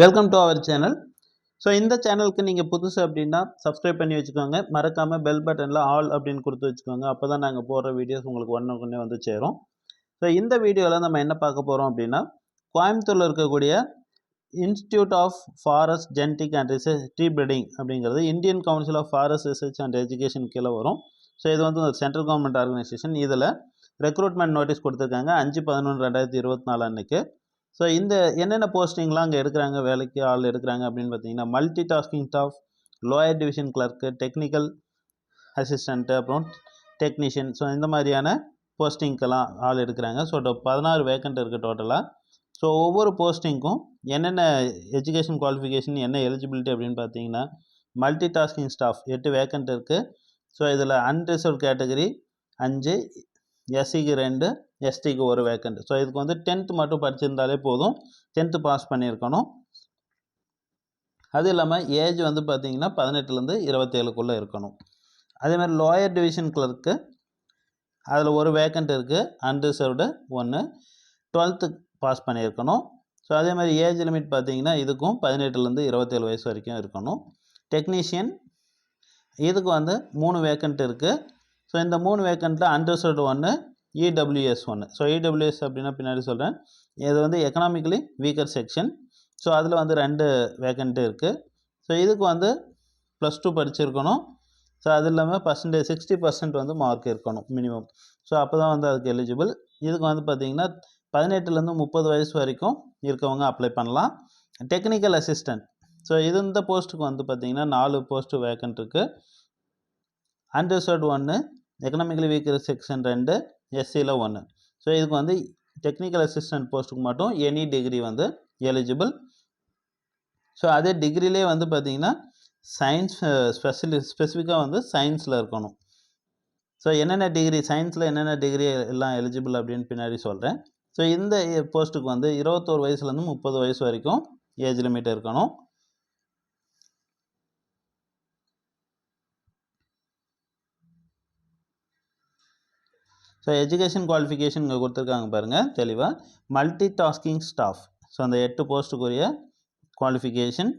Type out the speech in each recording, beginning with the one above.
Welcome to our channel so இந்த சேனலுக்கு நீங்கள் புதுசு அப்படின்னா சப்ஸ்கிரைப் பண்ணி வச்சுக்கோங்க. மறக்காமல் பெல் பட்டனில் ஆல் அப்படின்னு கொடுத்து வச்சுக்கோங்க. அப்போ தான் நாங்கள் போடுற வீடியோஸ் உங்களுக்கு ஒன்று ஒன்றே வந்து சேரும். ஸோ இந்த வீடியோவில் நம்ம என்ன பார்க்க போகிறோம் அப்படின்னா கோயம்புத்தூரில் இருக்கக்கூடிய institute of forest genetic and research tree breeding அப்படிங்கிறது Indian council of forest research and education கீழே வரும். ஸோ இது வந்து ஒரு சென்ட்ரல் கவர்மெண்ட் ஆர்கனைசேஷன் இதில் ரெக்ரூட்மெண்ட் நோட்டீஸ் கொடுத்துருக்காங்க. அஞ்சு பதினொன்று ரெண்டாயிரத்தி இருபத்தி நாலு அன்னைக்கு. ஸோ இந்த என்னென்ன போஸ்டிங்லாம் அங்கே எடுக்கிறாங்க வேலைக்கு ஆள் எடுக்கிறாங்க அப்படின்னு பார்த்தீங்கன்னா multi tasking staff lower division clerk technical assistant அப்புறம் டெக்னீஷியன் ஸோ இந்த மாதிரியான போஸ்டிங்க்கெல்லாம் ஆள் எடுக்கிறாங்க. ஸோ பதினாறு வேக்கண்ட் இருக்குது டோட்டலாக ஸோ ஒவ்வொரு போஸ்டிங்க்கும் என்னென்ன எஜுகேஷன் குவாலிஃபிகேஷன் என்ன எலிஜிபிலிட்டி அப்படின்னு பார்த்தீங்கன்னா மல்டி டாஸ்கிங் ஸ்டாஃப் எட்டு வேக்கண்ட் இருக்குது ஸோ இதில் அன்ரிசர்வ் கேட்டகரி அஞ்சு எஸ்சிக்கு ரெண்டு எஸ்டிக்கு ஒரு வேக்கண்ட் ஸோ இதுக்கு வந்து டென்த்து மட்டும் படிச்சிருந்தாலே போதும். டென்த்து பாஸ் பண்ணியிருக்கணும். அது இல்லாமல் ஏஜ் வந்து பார்த்தீங்கன்னா பதினெட்டுலேருந்து இருபத்தேழுக்குள்ளே இருக்கணும். அதே மாதிரி லோயர் டிவிஷன் கிளர்க்கு அதில் ஒரு வேக்கண்ட் இருக்குது அன்ரிசர்வ்டு ஒன்று டுவெல்த்து பாஸ் பண்ணியிருக்கணும். ஸோ அதே மாதிரி ஏஜ் லிமிட் பார்த்தீங்கன்னா இதுக்கும் பதினெட்டுலேருந்து இருபத்தேழு வயசு வரைக்கும் இருக்கணும். டெக்னீஷியன் இதுக்கு வந்து மூணு வேக்கண்ட் இருக்குது ஸோ இந்த மூணு வேக்கண்ட்டில் அன்ரிசர்வ்டு ஒன்று இடபிள்யூஎஸ் ஒன்று ஸோ இடபிள்யூஎஸ் அப்படின்னா பின்னாடி சொல்கிறேன் இது வந்து எக்கனாமிக்கலி வீக்கர் செக்ஷன் ஸோ அதில் வந்து ரெண்டு வேக்கண்ட்டு இருக்குது ஸோ இதுக்கு வந்து ப்ளஸ் டூ படிச்சிருக்கணும். ஸோ அது இல்லாமல் பர்சன்டேஜ் சிக்ஸ்டி பர்சன்ட் வந்து மார்க் இருக்கணும் மினிமம் ஸோ அப்போ தான் வந்து அதுக்கு எலிஜிபிள் இதுக்கு வந்து பார்த்திங்கன்னா பதினெட்டுலேருந்து முப்பது வயசு வரைக்கும் இருக்கவங்க அப்ளை பண்ணலாம். டெக்னிக்கல் அசிஸ்டன்ட் ஸோ இது இந்த போஸ்ட்டுக்கு வந்து பார்த்திங்கன்னா நாலு போஸ்ட்டு வேக்கண்ட் இருக்குது அன்ரிசர்வ்டு ஒன்று எக்கனாமிக்கலி வீக்கர் செக்ஷன் ரெண்டு எஸ்சியில் ஒன்று ஸோ இதுக்கு வந்து டெக்னிக்கல் அசிஸ்டன்ட் போஸ்ட்டுக்கு மட்டும் எனி டிகிரி வந்து எலிஜிபிள் ஸோ அதே டிகிரிலே வந்து பார்த்திங்கன்னா சயின்ஸ் ஸ்பெஷலி ஸ்பெசிஃபிக்காக வந்து சயின்ஸில் இருக்கணும். ஸோ என்னென்ன டிகிரி சயின்ஸில் என்னென்ன டிகிரி எல்லாம் எலிஜிபிள் அப்படின்னு பின்னாடி சொல்கிறேன் ஸோ இந்த போஸ்ட்டுக்கு வந்து இருபத்தோரு வயசுலேருந்து முப்பது வயசு வரைக்கும் ஏஜ் லிமிட் இருக்கணும். ஸோ எஜுகேஷன் குவாலிஃபிகேஷன் இங்கே கொடுத்துருக்காங்க பாருங்கள் தெளிவாக மல்டி டாஸ்கிங் ஸ்டாஃப் ஸோ அந்த எட்டு போஸ்ட்டுக்குரிய qualification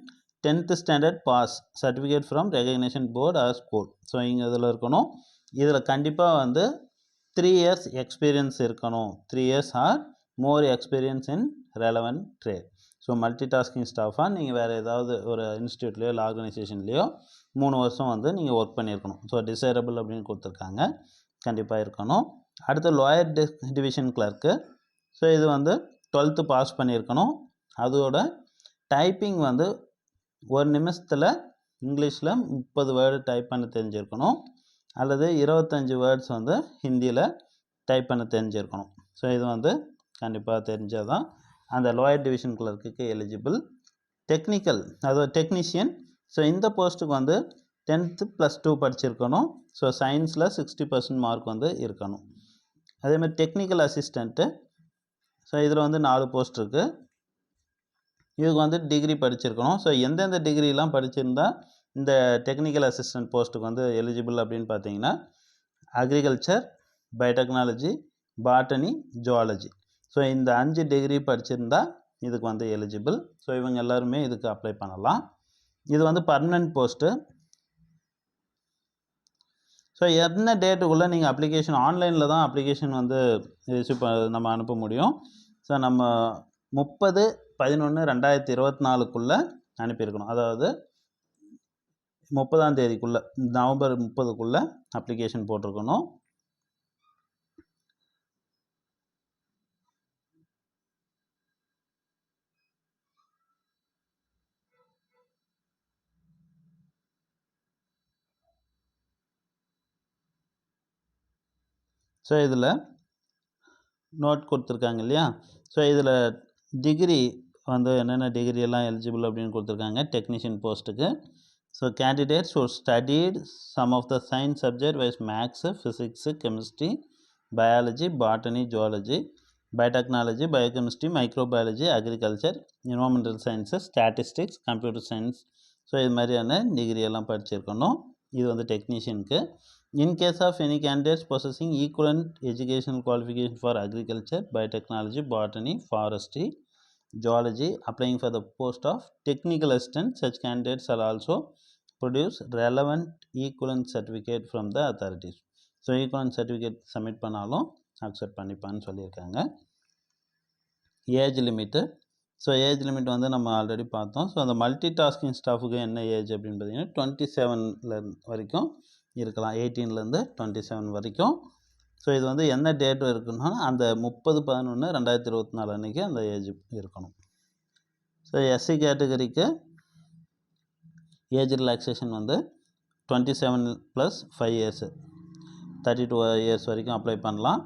tenth standard pass certificate from recognition board or school so இங்கே இதில் இருக்கணும். இதில் கண்டிப்பாக வந்து த்ரீ இயர்ஸ் எக்ஸ்பீரியன்ஸ் இருக்கணும். Three years or more experience in relevant trade so multi tasking ஸ்டாஃபாக நீங்கள் வேறு ஏதாவது ஒரு இன்ஸ்டியூட்லேயோ இல்லை ஆர்கனைசேஷன்லேயோ மூணு வருஷம் வந்து நீங்கள் ஒர்க் பண்ணியிருக்கணும். ஸோ டிசைரபிள் அப்படின்னு கொடுத்துருக்காங்க. கண்டிப்பாக இருக்கணும். அடுத்து lower D division clerk so இது வந்து டுவெல்த்து பாஸ் பண்ணியிருக்கணும். அதோட டைப்பிங் வந்து ஒரு நிமிஷத்தில் இங்கிலீஷில் முப்பது வேர்டு டைப் பண்ண தெரிஞ்சிருக்கணும். அல்லது இருபத்தஞ்சி வேர்ட்ஸ் வந்து ஹிந்தியில் டைப் பண்ண தெரிஞ்சிருக்கணும். ஸோ இது வந்து கண்டிப்பாக தெரிஞ்சால் தான் அந்த லோயர் டிவிஷன் கிளர்க்குக்கு எலிஜிபிள் டெக்னிக்கல் அதாவது டெக்னீஷியன் ஸோ இந்த போஸ்ட்டுக்கு வந்து டென்த்து ப்ளஸ் டூ படிச்சிருக்கணும். ஸோ சயின்ஸில் சிக்ஸ்டி பர்சன்ட் மார்க் வந்து இருக்கணும். அதேமாதிரி டெக்னிக்கல் அசிஸ்டண்ட்டு ஸோ இதில் வந்து நாலு போஸ்ட் இருக்குது இதுக்கு வந்து டிகிரி படிச்சிருக்கணும். ஸோ எந்தெந்த டிகிரிலாம் படிச்சிருந்தா இந்த டெக்னிக்கல் அசிஸ்டன்ட் போஸ்ட்டுக்கு வந்து எலிஜிபிள் அப்படின்னு பார்த்தீங்கன்னா agriculture biotechnology botany zoology so இந்த அஞ்சு டிகிரி படிச்சிருந்தா இதுக்கு வந்து எலிஜிபிள் ஸோ இவங்க எல்லாருமே இதுக்கு அப்ளை பண்ணலாம். இது வந்து பர்மனெண்ட் போஸ்ட்டு ஸோ என்ன டேட்டுக்குள்ளே நீங்கள் அப்ளிகேஷன் ஆன்லைனில் தான் அப்ளிகேஷன் வந்து ரிசீவ் நம்ம அனுப்ப முடியும்? ஸோ நம்ம முப்பது பதினொன்று ரெண்டாயிரத்தி இருபத்தி நாலுக்குள்ளே அனுப்பியிருக்கணும். அதாவது முப்பதாம் தேதிக்குள்ளே நவம்பர் முப்பதுக்குள்ளே அப்ளிகேஷன் போட்டிருக்கணும். ஸோ இதில் நோட் கொடுத்துருக்காங்க இல்லையா? ஸோ இதில் டிகிரி வந்து என்னென்ன டிகிரி எல்லாம் எலிஜிபிள் அப்படின்னு கொடுத்துருக்காங்க டெக்னீஷியன் போஸ்ட்டுக்கு ஸோ கேண்டிடேட்ஸ் ஒரு studied some of the science subject wise maths physics chemistry biology botany zoology biotechnology biochemistry microbiology agriculture environmental sciences statistics computer science so இது மாதிரியான டிகிரி எல்லாம் படிச்சிருக்கணும். இது வந்து டெக்னீஷியனுக்கு In case of any candidates possessing equivalent educational qualification for agriculture, biotechnology, botany, forestry, geology applying for the post of technical assistant such candidates are also produce relevant equivalent certificate from the authorities so equivalent certificate submit பண்ணாலும் accept பண்ணிப்பான்னு சொல்லியிருக்காங்க age limit so age limit வந்து நம்ம already பார்த்தோம் so அந்த multi tasking ஸ்டாஃபுக்கு என்ன age அப்படின்னு பார்த்தீங்கன்னா டுவெண்ட்டி செவனில் வரைக்கும் இருக்கலாம் எயிட்டீன்லேருந்து டுவெண்ட்டி செவன் வரைக்கும். ஸோ இது வந்து என்ன டேட் இருக்குன்னா அந்த முப்பது பதினொன்று ரெண்டாயிரத்தி இருபத்தி நாலு அன்றைக்கி அந்த ஏஜ் இருக்கணும். ஸோ எஸ்சி கேட்டகரிக்கு ஏஜ் ரிலாக்ஸேஷன் வந்து twenty seven plus five years thirty two years வரைக்கும் அப்ளை பண்ணலாம்.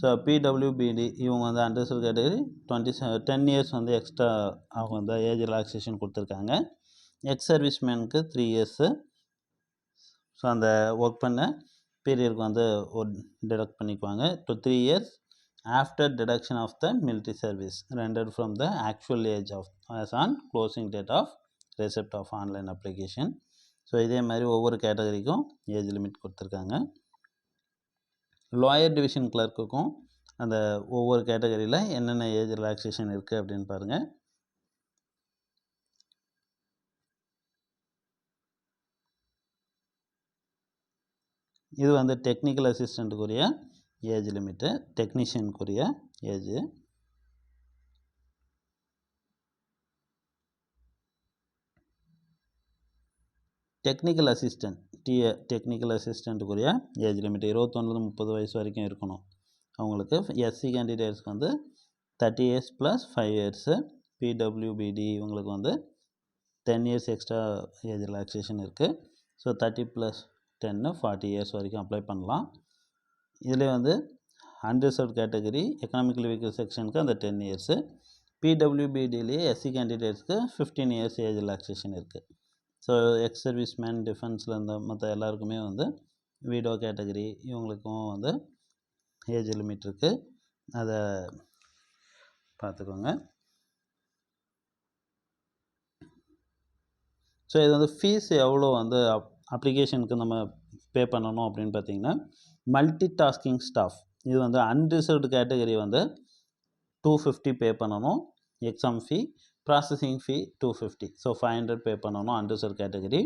ஸோ பிடபிள்யூபிடி இவங்க வந்து unreserved category twenty seven ten years வந்து எக்ஸ்ட்ரா அவங்க வந்து ஏஜ் ரிலாக்ஸேஷன் கொடுத்துருக்காங்க. எக்ஸ் சர்வீஸ்மேனுக்கு த்ரீ இயர்ஸு ஸோ அந்த ஒர்க் பண்ண பீரியடுக்கு வந்து ஒரு டிடக்ட் பண்ணிக்குவாங்க. To three years after deduction of the military service rendered from the actual age of as on closing date of receipt of online application so இதே மாதிரி ஒவ்வொரு கேட்டகரிக்கும் ஏஜ் லிமிட் கொடுத்துருக்காங்க. லாயர் டிவிஷன் கிளர்க்குக்கும் அந்த ஒவ்வொரு கேட்டகரியில் என்னென்ன ஏஜ் ரிலாக்ஸேஷன் இருக்குது அப்படின்னு பாருங்கள் இது வந்து டெக்னிக்கல் அசிஸ்டண்ட்டுக்குரிய age limit டெக்னீஷியனுக்குரிய age technical assistant TA technical அசிஸ்டண்ட்டுக்குரிய age limit இருபத்தொன்னுலேருந்து முப்பது வயசு வரைக்கும் இருக்கணும். அவங்களுக்கு எஸ்சி கேண்டிடேட்ஸ்க்கு வந்து thirty years plus five years PWBD இவங்களுக்கு வந்து ten years extra age relaxation இருக்குது ஸோ தேர்ட்டி ப்ளஸ் டென்னு ஃபார்ட்டி இயர்ஸ் வரைக்கும் அப்ளை பண்ணலாம். இதில் வந்து அன்ரிசர்வ் கேட்டகரி எக்கனாமிக்கலி வீக்கர் செக்ஷனுக்கு அந்த டென் இயர்ஸு. பிடபிள்யூபிடிலேயே எஸ்சி கேண்டிடேட்ஸ்க்கு ஃபிஃப்டீன் இயர்ஸ் ஏஜ் ரிலாக்ஸேஷன் இருக்குது ஸோ எக்ஸ் சர்வீஸ் மேன் டிஃபென்ஸில் இருந்த மற்ற எல்லாருக்குமே வந்து வீடோ கேட்டகரி இவங்களுக்கும் வந்து ஏஜ் லிமிட் இருக்குது அதை பார்த்துக்கோங்க ஸோ இது வந்து ஃபீஸ் எவ்வளோ வந்து அப் அப்ளிகேஷனுக்கு நம்ம பே பண்ணணும் அப்படின்னு பார்த்தீங்கன்னா மல்டி டாஸ்கிங் ஸ்டாஃப் இது வந்து அன்ரிசர்வ்டு கேட்டகரி வந்து டூ ஃபிஃப்டி பே பண்ணணும். Exam fee processing fee two fifty so five hundred pay பண்ணணும் unreserve category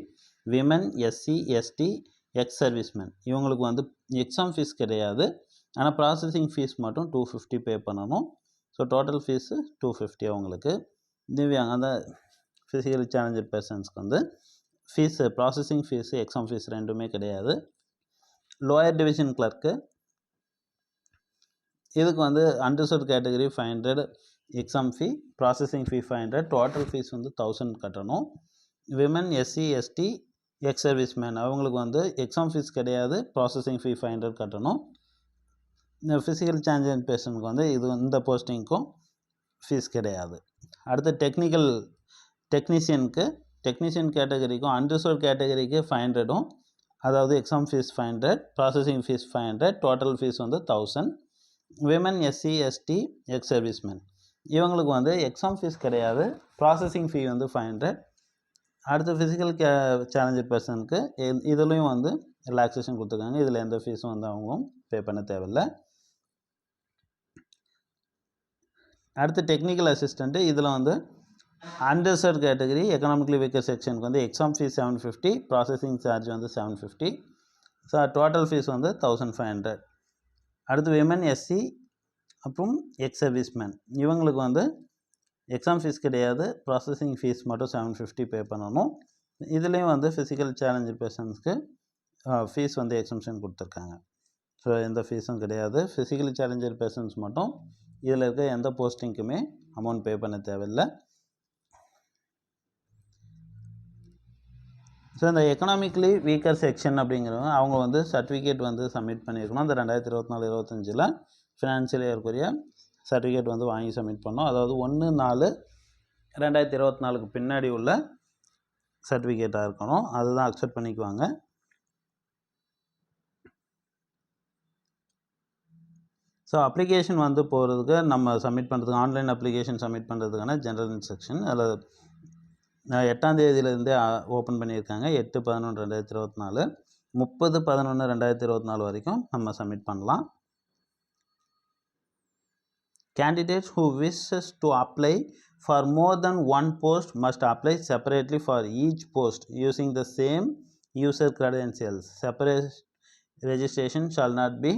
women SC ST ex serviceman இவங்களுக்கு வந்து எக்ஸாம் ஃபீஸ் கிடையாது. ஆனால் ப்ராசஸிங் ஃபீஸ் மட்டும் டூ ஃபிஃப்டி பே பண்ணணும். So total fees two fifty அவங்களுக்கு. திவ்யாங்க அந்த ஃபிசிக்கலி சேலஞ்சர் பர்சன்ஸ்க்கு வந்து fees processing fees exam fees ரெண்டுமே கிடையாது. லோயர் டிவிஷன் கிளர்க்கு இதுக்கு வந்து unreserved category five hundred exam fee processing fee five hundred total fees வந்து தௌசண்ட் கட்டணும். Women SC ST ex service man அவங்களுக்கு வந்து எக்ஸாம் ஃபீஸ் கிடையாது ப்ராசஸிங் ஃபீ ஃபைவ் ஹண்ட்ரட் கட்டணும். இந்த ஃபிசிக்கல் சேஞ்சன் பேஷண்ட்க்கு வந்து இது இந்த போஸ்டிங்க்கும் ஃபீஸ் கிடையாது. அடுத்து டெக்னிக்கல் டெக்னீஷியனுக்கு டெக்னீஷியன் கேட்டகரிக்கும் அன்ரிசர்வ் கேட்டகரிக்கு ஃபைவ் ஹண்ட்ரடும் அதாவது exam fees five hundred processing fees five hundred total fees வந்து thousand women SC ST ex serviceman இவங்களுக்கு வந்து எக்ஸாம் ஃபீஸ் கிடையாது ப்ராசஸிங் ஃபீ வந்து ஃபைவ் ஹண்ட்ரட் அடுத்து ஃபிசிக்கல் கே சேலஞ்சர் பர்சனுக்கு இதுலேயும் வந்து ரிலாக்ஸேஷன் கொடுத்துருக்காங்க. இதில் எந்த ஃபீஸும் வந்து அவங்களும் பே பண்ண தேவையில்லை. அடுத்து டெக்னிக்கல் அசிஸ்டண்ட்டு இதில் வந்து அண்டர்சர்ட் கேட்டகரி எக்கனாமிக்கலி வீக்கர் செக்ஷனுக்கு வந்து exam fees seven fifty processing charge வந்து seven fifty so total fees வந்து தௌசண்ட் ஃபைவ் ஹண்ட்ரட் அடுத்து விமன் எஸ்சி அப்புறம் எக்ஸ் சர்வீஸ்மேன் இவங்களுக்கு வந்து எக்ஸாம் ஃபீஸ் கிடையாது ப்ராசஸிங் ஃபீஸ் மட்டும் செவன் ஃபிஃப்டி பே பண்ணணும். இதுலேயும் வந்து ஃபிசிக்கல் சேலஞ்சு பேஷண்ட்ஸ்க்கு ஃபீஸ் வந்து எக்ஸம்ஷன் கொடுத்துருக்காங்க. ஸோ எந்த ஃபீஸும் கிடையாது. ஃபிசிக்கலி சேலஞ்சர் பேஷண்ட்ஸ் மட்டும் இதில் இருக்க எந்த போஸ்டிங்க்குமே அமௌண்ட் பே பண்ண தேவையில்லை. ஸோ இந்த எக்கனாமிக்கலி வீக்கர் செக்ஷன் அப்படிங்கிறவங்க அவங்க வந்து சர்டிஃபிகேட் வந்து சப்மிட் பண்ணியிருக்கணும். அந்த ரெண்டாயிரத்தி இருபத்தி நாலு இருபத்தஞ்சில் ஃபினான்ஷியல் இயர்க்குரிய சர்டிஃபிகேட் வந்து வாங்கி சப்மிட் பண்ணோம். அதாவது ஒன்று நாலு ரெண்டாயிரத்தி இருபத்தி நாலுக்கு பின்னாடி உள்ள சர்டிஃபிகேட்டாக இருக்கணும். அதுதான் அக்செப்ட் பண்ணிக்குவாங்க. ஸோ அப்ளிகேஷன் வந்து போகிறதுக்கு நம்ம சப்மிட் பண்ணுறதுக்கு ஆன்லைன் அப்ளிகேஷன் சப்மிட் பண்ணுறதுக்கான ஜென்ரல் இன்ஸ்ட்ரக்ஷன் அதில் எட்டாம் தேதியிலேருந்தே ஓப்பன் பண்ணியிருக்காங்க. எட்டு பதினொன்று ரெண்டாயிரத்தி இருபத்தி நாலு. முப்பது பதினொன்று ரெண்டாயிரத்தி இருபத்தி நாலு வரைக்கும் நம்ம சப்மிட் பண்ணலாம். Candidates who wishes to apply for more then one post must apply separately for each post using the same user credentials. Separate registration shall not be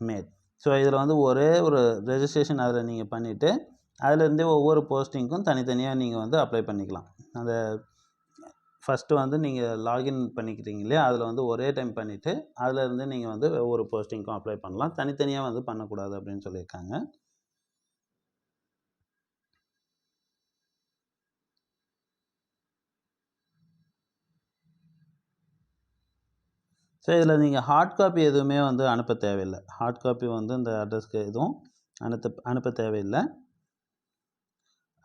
made so இதில் வந்து ஒரே ஒரு ரெஜிஸ்ட்ரேஷன் அதில் நீங்கள் பண்ணிவிட்டு அதுலேருந்தே ஒவ்வொரு போஸ்டிங்க்கும் தனித்தனியாக நீங்கள் வந்து அப்ளை பண்ணிக்கலாம். அந்த ஃபஸ்ட்டு வந்து நீங்கள் லாகின் பண்ணிக்கிறீங்க இல்லையா? அதில் வந்து ஒரே டைம் பண்ணிவிட்டு அதிலேருந்து நீங்கள் வந்து ஒவ்வொரு போஸ்டிங்க்கும் அப்ளை பண்ணலாம். தனித்தனியாக வந்து பண்ணக்கூடாது அப்படின்னு சொல்லியிருக்காங்க. ஸோ இதில் நீங்கள் ஹார்ட் காப்பி எதுவுமே வந்து அனுப்ப தேவையில்லை. ஹார்ட் காப்பி வந்து இந்த அட்ரஸ்க்கு எதுவும் அனுப்ப அனுப்ப தேவையில்லை.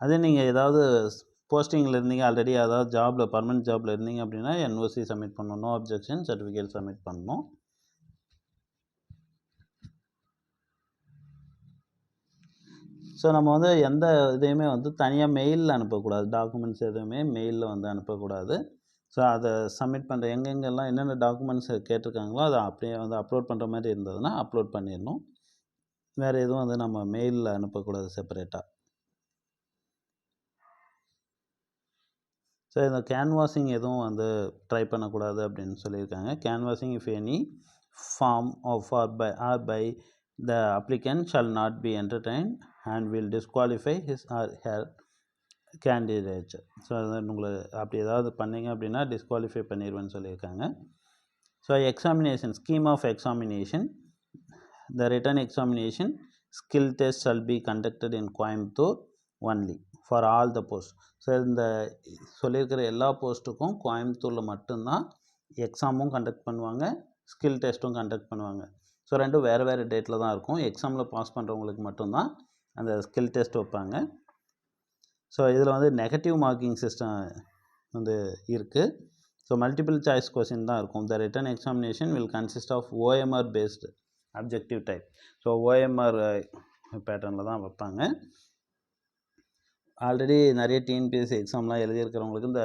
அதே நீங்கள் ஏதாவது போஸ்டிங்கில் இருந்தீங்க ஆல்ரெடி அதாவது ஜாபில் பர்மனெண்ட் ஜாபில் இருந்தீங்க அப்படின்னா என்ஓசி சப்மிட் பண்ணணும். நோ அப்ஜெக்ஷன் சர்டிஃபிகேட் சப்மிட் பண்ணணும். ஸோ நம்ம வந்து எந்த இதையுமே வந்து தனியாக மெயிலில் அனுப்பக்கூடாது. டாக்குமெண்ட்ஸ் எதுவுமே மெயிலில் வந்து அனுப்பக்கூடாது. ஸோ அதை சப்மிட் பண்ணுற எங்கெங்கெல்லாம் என்னென்ன டாக்குமெண்ட்ஸ் கேட்டிருக்காங்களோ அதை அப்படியே வந்து அப்லோட் பண்ணுற மாதிரி இருந்ததுன்னா அப்லோட் பண்ணிடணும். வேறு எதுவும் வந்து நம்ம மெயிலில் அனுப்பக்கூடாது செப்பரேட்டாக ஸோ இந்த கேன்வாசிங் எதுவும் வந்து ட்ரை பண்ணக்கூடாது அப்படின்னு சொல்லியிருக்காங்க. Canvassing if any form of or by or by the applicant shall not be entertain and will disqualify his or her candidate so அது உங்களை அப்படி ஏதாவது பண்ணீங்க அப்படின்னா டிஸ்குவாலிஃபை பண்ணிடுவேன்னு சொல்லியிருக்காங்க. So examination scheme of examination the written examination skill test shall be conducted in Coimbatore only for all the post so இந்த சொல்லியிருக்கிற எல்லா போஸ்ட்டுக்கும் கோயம்புத்தூரில் மட்டும்தான் எக்ஸாமும் கண்டக்ட் பண்ணுவாங்க ஸ்கில் டெஸ்ட்டும் கண்டக்ட் பண்ணுவாங்க. ஸோ ரெண்டும் வேறு வேறு டேட்டில் தான் இருக்கும். எக்ஸாமில் பாஸ் பண்ணுறவங்களுக்கு மட்டும்தான் அந்த ஸ்கில் டெஸ்ட் வைப்பாங்க. ஸோ இதில் வந்து நெகட்டிவ் மார்க்கிங் சிஸ்டம் வந்து இருக்குது ஸோ மல்டிபிள் சாய்ஸ் கொஸ்டின் தான் இருக்கும். The written examination will consist of OMR based objective type so OMR பேட்டர்னில் தான் வைப்பாங்க. ஆல்ரெடி நிறைய டிஎன்பிஎஸ்சி எக்ஸாம்லாம் எழுதியிருக்கிறவங்களுக்கு இந்த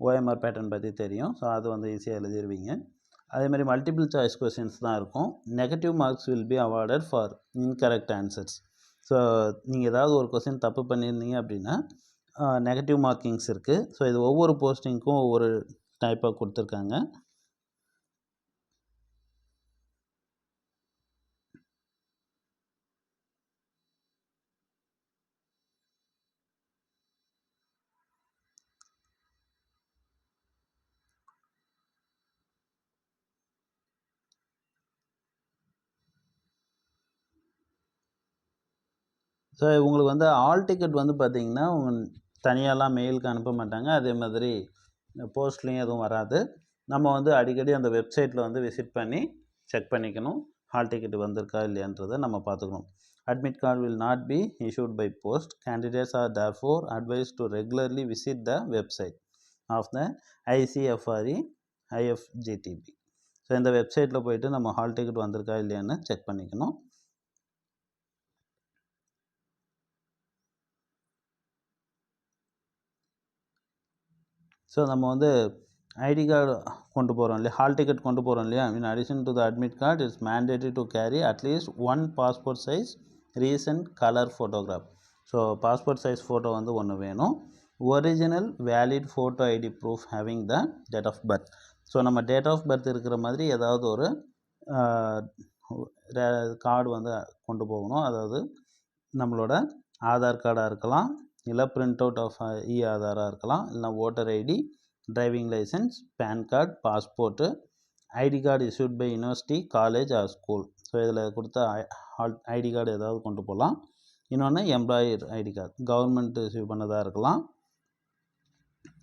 ஓஎம்ஆர் பேட்டர்ன் பற்றி தெரியும். ஸோ அது வந்து ஈஸியாக எழுதிருவீங்க. அதே மாதிரி மல்டிபிள் சாய்ஸ் கொஸ்டின்ஸ் தான் இருக்கும். Negative marks will be awarded for incorrect answers so நீங்கள் ஏதாவது ஒரு கொஸ்டின் தப்பு பண்ணியிருந்தீங்க அப்படின்னா நெகட்டிவ் மார்க்கிங்ஸ் இருக்குது ஸோ இது ஒவ்வொரு போஸ்டிங்க்கும் ஒவ்வொரு டைப்பாக கொடுத்துருக்காங்க. ஸோ உங்களுக்கு வந்து ஆல் டிக்கெட் வந்து பார்த்தீங்கன்னா தனியாலாம் மெயிலுக்கு அனுப்ப மாட்டாங்க. அதே மாதிரி போஸ்ட்லேயும் எதுவும் வராது. நம்ம வந்து அடிக்கடி அந்த வெப்சைட்டில் வந்து விசிட் பண்ணி செக் பண்ணிக்கணும். ஹால் டிக்கெட் வந்திருக்கா இல்லையான்றதை நம்ம பார்த்துக்கணும் admit card will not be issued by post candidates are therefore advise to regularly visit the website of the ICFRE IFGTB so இந்த வெப்சைட்டில் போயிட்டு நம்ம ஹால் டிக்கெட் வந்திருக்கா இல்லையான்னு செக் பண்ணிக்கணும். ஸோ நம்ம வந்து ஐடி கார்டு கொண்டு போகிறோம் இல்லையா? ஹால் டிக்கெட் கொண்டு போகிறோம் இல்லையா? In addition to the admit card it's mandatory to carry at least one passport size recent colour photograph so passport size photo வந்து ஒன்று வேணும். Original valid photo ID proof having the date of birth so நம்ம date of birth இருக்கிற மாதிரி ஏதாவது ஒரு card வந்து கொண்டு போகணும். அதாவது நம்மளோட ஆதார் கார்டாக இருக்கலாம். இல்லை பிரிண்ட் அவுட் ஆஃப் இ ஆதாராக இருக்கலாம் இல்லைனா voter ID driving licence PAN card passport ID card issued by university college or school so இதில் கொடுத்த ஐடி கார்டு ஏதாவது கொண்டு போகலாம். இன்னொன்று employer ID card government issue பண்ணதாக இருக்கலாம்.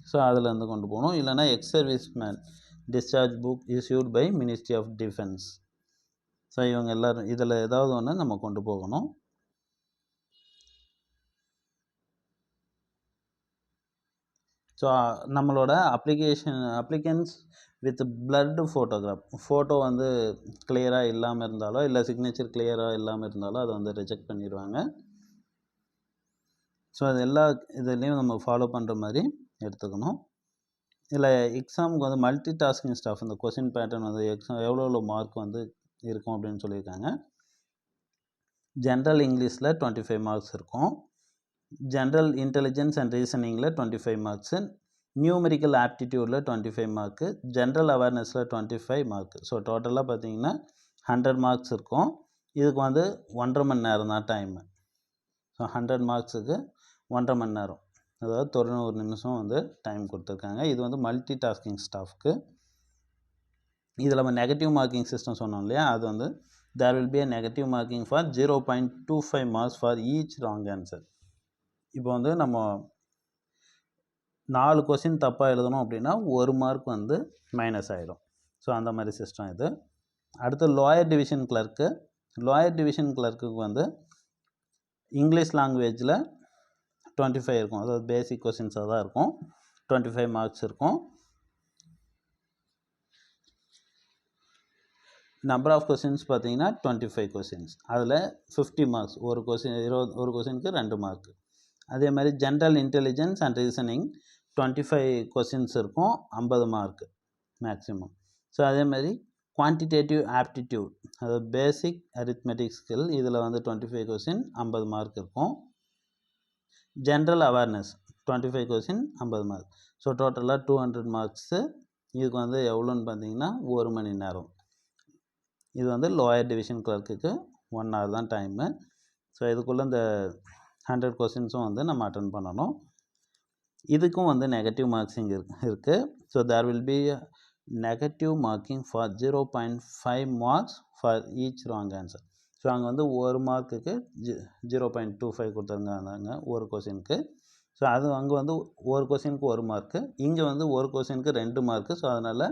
ஸோ அதிலேருந்து கொண்டு போகணும். இல்லைனா ex service man discharge book issued by ministry of defence so இவங்க எல்லோரும் இதில் ஏதாவது ஒன்று நம்ம கொண்டு போகணும். ஸோ uh, நம்மளோட application applicants with blurred photograph photo வந்து கிளியராக இல்லாமல் இருந்தாலோ இல்லை சிக்னேச்சர் கிளியராக இல்லாமல் இருந்தாலோ அதை வந்து ரிஜெக்ட் பண்ணிடுவாங்க. ஸோ அது எல்லா இதுலேயும் நம்ம ஃபாலோ பண்ணுற மாதிரி எடுத்துக்கணும். இதில் எக்ஸாமுக்கு வந்து மல்டி டாஸ்கிங் ஸ்டாஃப் இந்த கொஷின் பேட்டர்ன் வந்து எக்ஸாம் எவ்வளோ எவ்வளோ மார்க் வந்து இருக்கும் அப்படின்னு சொல்லியிருக்காங்க. ஜென்ரல் இங்கிலீஷில் டுவெண்ட்டி ஃபைவ் மார்க்ஸ் இருக்கும். ஜென்ரல் இன்டெலிஜென்ஸ் அண்ட் ரீசனிங்கில் டுவெண்ட்டி ஃபைவ் மார்க்ஸு நியூமெரிக்கல் ஆப்டிடியூடில் டுவெண்ட்டி ஃபைவ் மார்க்கு ஜென்ரல் அவேர்னஸில் டுவெண்ட்டி ஃபைவ் மார்க்கு ஸோ டோட்டலாக பார்த்தீங்கன்னா ஹண்ட்ரட் மார்க்ஸ் இருக்கும். இதுக்கு வந்து ஒன்றரை மணி நேரம் தான் டைமு ஸோ ஹண்ட்ரட் மார்க்ஸுக்கு ஒன்றரை மணி நேரம். அதாவது தொண்ணூறு நிமிஷம் வந்து டைம் கொடுத்துருக்காங்க. இது வந்து மல்டி டாஸ்கிங் ஸ்டாஃப்க்கு இதில் நம்ம நெகட்டிவ் மார்க்கிங் சிஸ்டம் சொன்னோம் இல்லையா? அது வந்து there will be a negative marking for zero point two five marks for each wrong answer இப்போ வந்து நம்ம நாலு கொஸ்டின் தப்பாக எழுதணும் அப்படின்னா ஒரு மார்க் வந்து மைனஸ் ஆகிடும் ஸோ அந்த மாதிரி சிஸ்டம் இது. அடுத்து lower division clerk lower division கிளர்க்குக்கு வந்து இங்கிலீஷ் லாங்குவேஜில் டுவெண்ட்டி ஃபைவ் இருக்கும். அதாவது பேசிக் கொஸ்டின்ஸாக தான் இருக்கும். டுவெண்ட்டி ஃபைவ் மார்க்ஸ் இருக்கும். நம்பர் ஆஃப் கொஸ்டின்ஸ் பார்த்தீங்கன்னா டுவெண்ட்டி ஃபைவ் கொஸ்டின்ஸ் அதில் ஃபிஃப்டி மார்க்ஸ் ஒரு கொஸ்டின் இருபது ஒரு கொஸ்டினுக்கு ரெண்டு மார்க் அதே மாதிரி general intelligence and reasoning twenty five questions இருக்கும் ஐம்பது மார்க் மேக்ஸிமம் ஸோ அதே மாதிரி குவான்டிடேட்டிவ் ஆப்டிடியூட் அதாவது பேசிக் அரித்மெட்டிக் ஸ்கில் இதில் வந்து டுவெண்ட்டி ஃபைவ் கொஸ்டின் ஐம்பது மார்க் இருக்கும். General awareness twenty five question ஐம்பது மார்க் ஸோ டோட்டலாக டூ ஹண்ட்ரட் மார்க்ஸு இதுக்கு வந்து எவ்வளோன்னு பார்த்தீங்கன்னா ஒரு மணி நேரம். இது வந்து லோயர் டிவிஷன் கிளர்க்குக்கு ஒன் ஹவர் தான் டைமு ஸோ இதுக்குள்ளே இந்த ஹண்ட்ரட் கொஸ்டின்ஸும் வந்து நம்ம அட்டன் பண்ணணும். இதுக்கும் வந்து நெகட்டிவ் மார்க்ஸிங் இருக்கு இருக்குது so there will be negative marking for zero point five marks for each wrong answer so அங்கே வந்து ஒரு மார்க்குக்கு ஜி ஜீரோ பாயிண்ட் டூ ஃபைவ் கொடுத்துருந்தாங்க ஒரு கொஸ்டினுக்கு ஸோ அது அங்கே வந்து ஒரு கொஸ்டினுக்கு ஒரு மார்க்கு இங்கே வந்து ஒரு கொஸ்டினுக்கு ரெண்டு மார்க்கு ஸோ அதனால்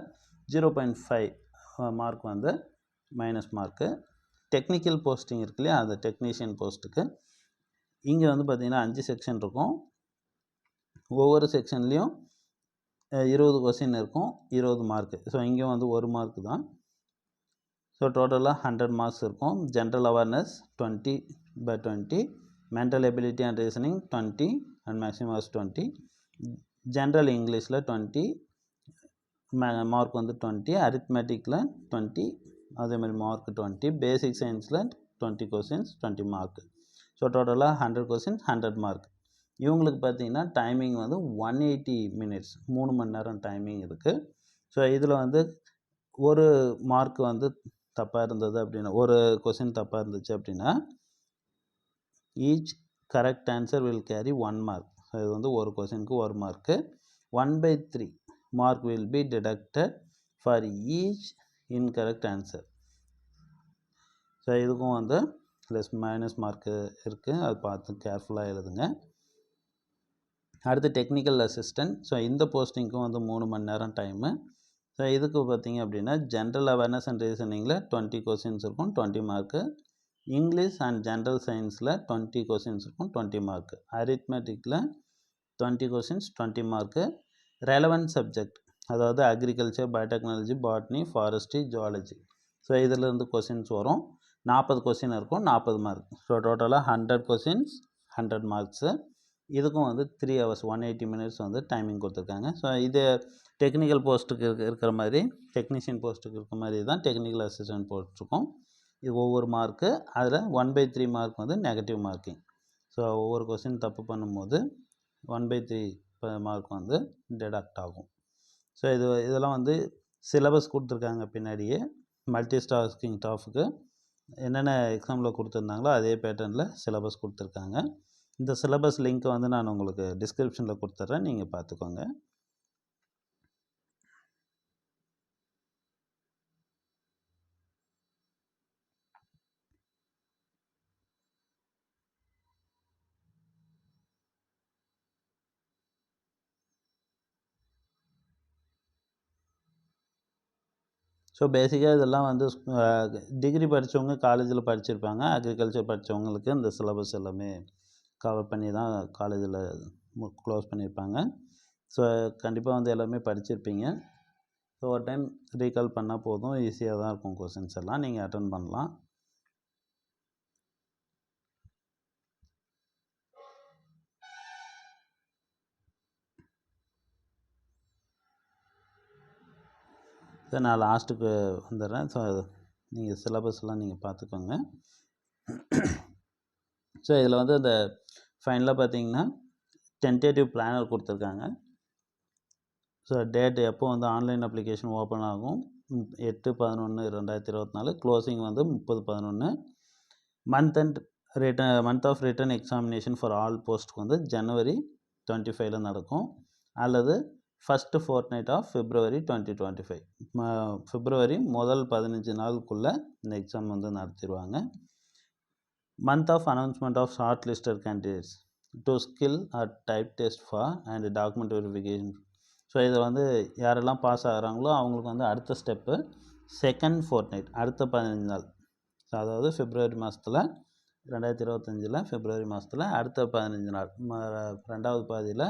ஜீரோ பாயிண்ட் ஃபைவ் மார்க் வந்து மைனஸ் மார்க்கு டெக்னிக்கல் போஸ்டிங் இருக்கு இல்லையா? அந்த டெக்னீஷியன் போஸ்ட்டுக்கு இங்கே வந்து பார்த்திங்கன்னா அஞ்சு செக்ஷன் இருக்கும். ஒவ்வொரு செக்ஷன்லேயும் இருபது கொஸ்டின் இருக்கும். இருபது மார்க்கு ஸோ இங்கே வந்து ஒரு மார்க்கு தான். ஸோ டோட்டலாக ஹண்ட்ரட் மார்க்ஸ் இருக்கும். General awareness twenty by twenty mental ability and reasoning twenty and maximum twenty general இங்கிலீஷில் டுவெண்ட்டி மார்க் வந்து டுவெண்ட்டி அரித்மெட்டிக்கில் டுவெண்ட்டி அதேமாதிரி மார்க் டுவெண்ட்டி பேசிக் சயின்ஸில் twenty questions twenty mark so டோட்டலாக ஹண்ட்ரட் கொஸ்டின் ஹண்ட்ரட் மார்க் இவங்களுக்கு பார்த்தீங்கன்னா timing வந்து one eighty minutes மூணு மணி நேரம் டைமிங் இருக்குது ஸோ இதில் வந்து ஒரு மார்க் வந்து தப்பாக இருந்தது அப்படின்னா ஒரு கொஸ்டின் தப்பாக இருந்துச்சு அப்படின்னா each correct answer will carry one mark இது வந்து ஒரு கொஸ்டினுக்கு ஒரு mark one by three mark will be deducted for each incorrect answer so இதுக்கும் வந்து ப்ளஸ் மைனஸ் மார்க்கு இருக்குது அது பார்த்து கேர்ஃபுல்லாக எழுதுங்க. அடுத்து டெக்னிக்கல் அசிஸ்டன்ட். ஸோ இந்த போஸ்டிங்க்கும் வந்து மூணு மணி நேரம் டைமு. ஸோ இதுக்கு பார்த்தீங்க அப்படின்னா ஜென்ரல் அவேர்னஸ் அண்ட் ரீசனிங்கில் டுவெண்ட்டி கொஸ்டின்ஸ் இருக்கும் twenty mark. English and general சயின்ஸில் டுவெண்ட்டி கொஸ்டின்ஸ் இருக்கும் twenty mark. அரித்மெட்டிக்கில் twenty questions twenty mark. Relevant subject அதாவது agriculture biotechnology botany forestry zoology so இதிலேருந்து கொஸ்டின்ஸ் வரும். நாற்பது கொஸ்டின் இருக்கும் நாற்பது மார்க் ஸோ டோட்டலாக ஹண்ட்ரட் கொஸ்டின்ஸ் ஹண்ட்ரட் மார்க்ஸு இதுக்கும் வந்து three hours one eighty minutes வந்து டைமிங் கொடுத்துருக்காங்க. ஸோ இது டெக்னிக்கல் போஸ்ட்டுக்கு இருக்க இருக்கிற மாதிரி டெக்னீஷியன் போஸ்ட்டுக்கு இருக்கிற மாதிரி தான் டெக்னிக்கல் அசிஸ்டன்ட் போட்டிருக்கோம். இது ஒவ்வொரு மார்க்கு அதில் ஒன் பை த்ரீ மார்க் வந்து நெகட்டிவ் மார்க்கிங் ஸோ ஒவ்வொரு கொஸ்டின் தப்பு பண்ணும்போது ஒன் பை த்ரீ மார்க் வந்து டிடக்ட் ஆகும். ஸோ இது இதெல்லாம் வந்து சிலபஸ் கொடுத்துருக்காங்க பின்னாடியே மல்டி ஸ்டாஸ்கிங் ஸ்டாஃபுக்கு என்னென்ன எக்ஸாமில் கொடுத்துருந்தாங்களோ அதே பேட்டர்னில் சிலபஸ் கொடுத்துருக்காங்க. இந்த சிலபஸ் லிங்க்கை வந்து நான் உங்களுக்கு டிஸ்கிரிப்ஷனில் கொடுத்துட்றேன் நீங்கள் பார்த்துக்கோங்க. ஸோ பேசிக்காக இதெல்லாம் வந்து டிகிரி படித்தவங்க காலேஜில் படிச்சிருப்பாங்க. அக்ரிகல்ச்சர் படித்தவங்களுக்கு இந்த சிலபஸ் எல்லாமே கவர் பண்ணி தான் காலேஜில் க்ளோஸ் பண்ணியிருப்பாங்க ஸோ கண்டிப்பாக வந்து எல்லாமே படிச்சிருப்பீங்க. ஸோ ஒரு டைம் ரீகால் பண்ணால் போதும். ஈஸியாக தான் இருக்கும் கொஷின்ஸ் எல்லாம். நீங்கள் அட்டன் பண்ணலாம். சார் நான் லாஸ்ட்டுக்கு வந்துடுறேன். ஸோ நீங்கள் சிலபஸ்லாம் நீங்கள் பார்த்துக்கோங்க. ஸோ இதில் வந்து அந்த ஃபைனலாக பார்த்தீங்கன்னா டென்டேட்டிவ் பிளானர் கொடுத்துருக்காங்க. ஸோ டேட் எப்போ வந்து ஆன்லைன் அப்ளிகேஷன் ஓப்பன் ஆகும்? எட்டு பதினொன்று ரெண்டாயிரத்தி இருபத்தி நாலு. க்ளோசிங் வந்து முப்பது பதினொன்று month and written month of written examination for all போஸ்ட்டுக்கு வந்து ஜனவரி டுவெண்ட்டி ஃபைவ்ல நடக்கும். அல்லது first fortnight of February twenty twenty five February முதல் பதினஞ்சு நாளுக்குள்ளே இந்த எக்ஸாம் வந்து நடத்திடுவாங்க. Month of announcement of short listed candidates to skill or type test for and document verification so இதை வந்து யாரெல்லாம் பாஸ் ஆகுறாங்களோ அவங்களுக்கு வந்து அடுத்த ஸ்டெப்பு செகண்ட் ஃபோர்ட் நைட் அடுத்த பதினஞ்சு நாள். ஸோ அதாவது ஃபிப்ரவரி மாதத்தில் ரெண்டாயிரத்தி இருபத்தஞ்சில் ஃபிப்ரவரி மாதத்தில் அடுத்த பதினஞ்சு நாள். ரெண்டாவது பாதியில்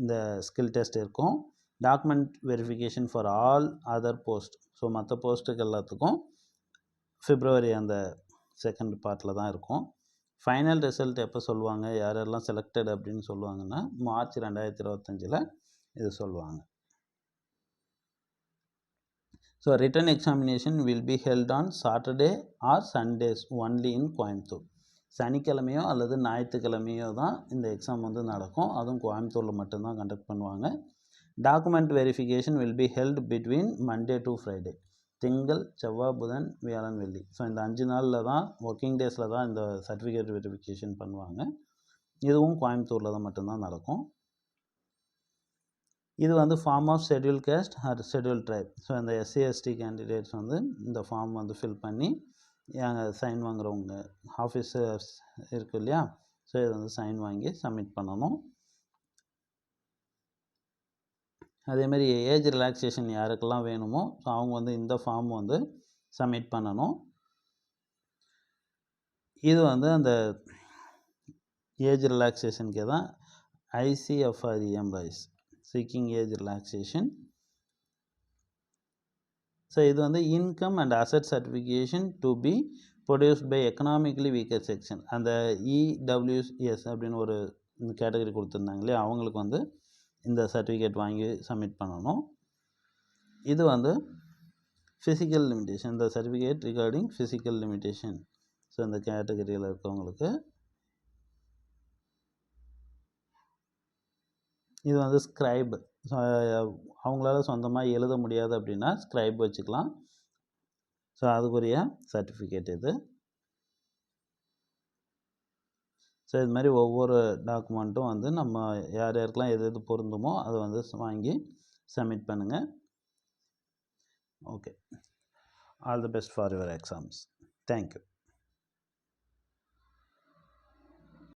இந்த ஸ்கில் டெஸ்ட் இருக்கும். Document verification for all other post. So மற்ற போஸ்ட்டுக்கு எல்லாத்துக்கும் ஃபிப்ரவரி அந்த செகண்ட் பார்ட்டில் தான் இருக்கும். ஃபைனல் ரிசல்ட் எப்போ சொல்லுவாங்க? யாரெல்லாம் செலக்டட் அப்படின்னு சொல்லுவாங்கன்னா மார்ச் ரெண்டாயிரத்தி இருபத்தஞ்சில் இது சொல்லுவாங்க. So written examination will be held on Saturday or Sundays only in Coimbatore சனிக்கிழமையோ அல்லது ஞாயிற்றுக்கிழமையோ தான் இந்த எக்ஸாம் வந்து நடக்கும். அதுவும் கோயம்புத்தூரில் மட்டும்தான் கண்டக்ட் பண்ணுவாங்க. Document verification will be held between Monday to Friday திங்கள் செவ்வாய் புதன் வியாழன் வெள்ளி. ஸோ இந்த அஞ்சு நாளில் தான் ஒர்க்கிங் டேஸில் தான் இந்த சர்டிஃபிகேட் வெரிஃபிகேஷன் பண்ணுவாங்க. இதுவும் கோயம்புத்தூரில் தான் மட்டும்தான் நடக்கும். இது வந்து form of schedule caste or schedule tribe so இந்த எஸ்சி எஸ்டி கேண்டிடேட்ஸ் வந்து இந்த ஃபார்ம் வந்து ஃபில் பண்ணி சைன் வாங்குகிறவங்க ஆஃபீஸர்ஸ் இருக்கு இல்லையா? ஸோ இதை வந்து சைன் வாங்கி சப்மிட் பண்ணணும். அதேமாதிரி ஏஜ் ரிலாக்ஸேஷன் யாருக்கெல்லாம் வேணுமோ ஸோ அவங்க வந்து இந்த ஃபார்ம் வந்து சப்மிட் பண்ணணும். இது வந்து அந்த ஏஜ் ரிலாக்ஸேஷனுக்கே தான் ICFR employees seeking age relaxation so இது வந்து income and asset certification to be produced by economically weaker section அந்த இடபிள்யூஎஸ் அப்படின்னு ஒரு கேட்டகரி கொடுத்துருந்தாங்க இல்லையா? அவங்களுக்கு வந்து இந்த சர்டிஃபிகேட் வாங்கி சப்மிட் பண்ணணும். இது வந்து ஃபிசிக்கல் லிமிட்டேஷன் இந்த certificate regarding physical limitation so இந்த கேட்டகரியில் இருக்கவங்களுக்கு இது வந்து ஸ்க்ரைப் அவங்களால சொந்தமாக எழுத முடியாது அப்படின்னா ஸ்க்ரைப் வச்சுக்கலாம். ஸோ அதுக்குரிய சர்டிஃபிகேட் இது. ஸோ இது மாதிரி ஒவ்வொரு டாக்குமெண்ட்டும் வந்து நம்ம யார் யாருக்கெல்லாம் எது எது பொருந்துமோ அதை வந்து வாங்கி சப்மிட் பண்ணுங்கள் okay all the best for your exams thank you